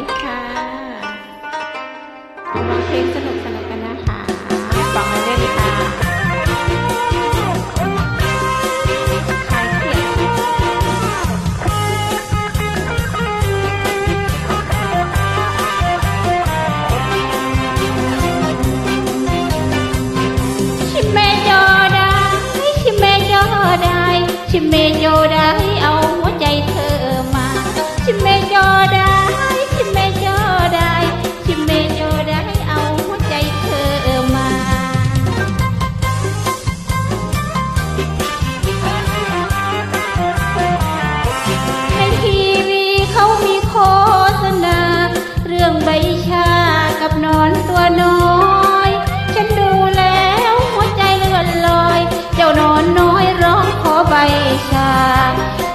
ดีค่ะร้องเพลงสนุกสนุกกันนะคะฟังไปเรื่อยค่ะคลายเครียดชิเมโยได้ชิเมโยได้ ชิเมโยได้เอา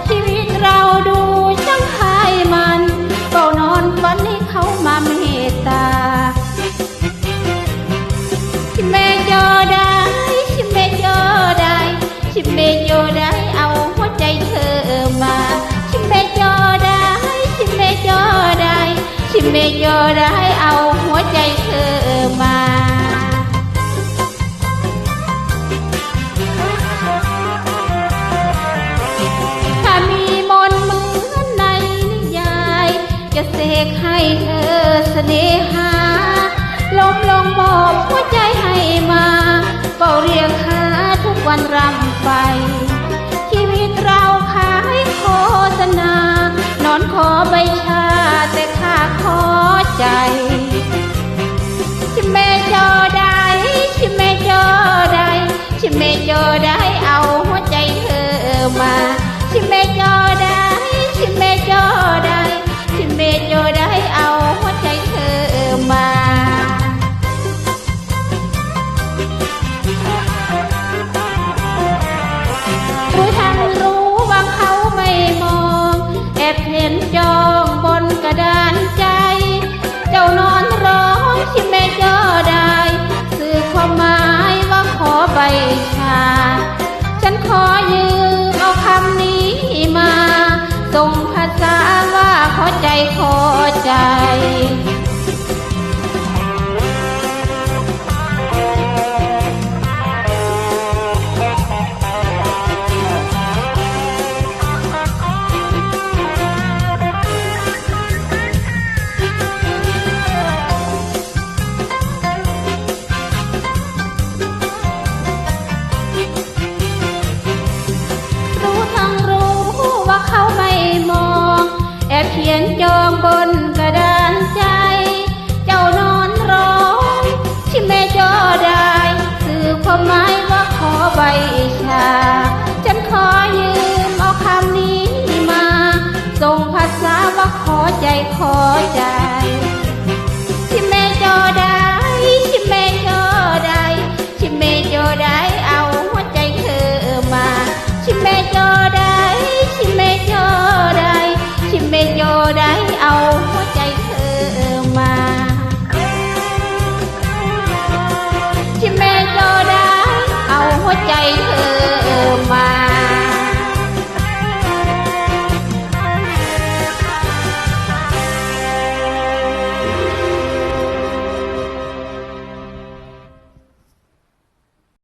ชีวิตเราดูช่างหายมันเฝ้านอนฝันให้เขามาเมตตาชิเมโยได้ชิเมโยได้ชิเมโยได้เอาหัวใจเธอมาชิเมโยได้ชิเมโยได้ชิเมโยได้เอาหัวใจเธอ กให้เธอเสน่หาลมลงบอกหัวใจให้มาเฝ้าเรียกหาทุกวันรำไป ขอใจ นจองบนกระดานใจ เจ้านอนร้องที่แม่จอได้สื่อความหมายว่าขอใบชา ฉันขอยืมเอาคำนี้มา ส่งภาษาว่าขอใจขอใจ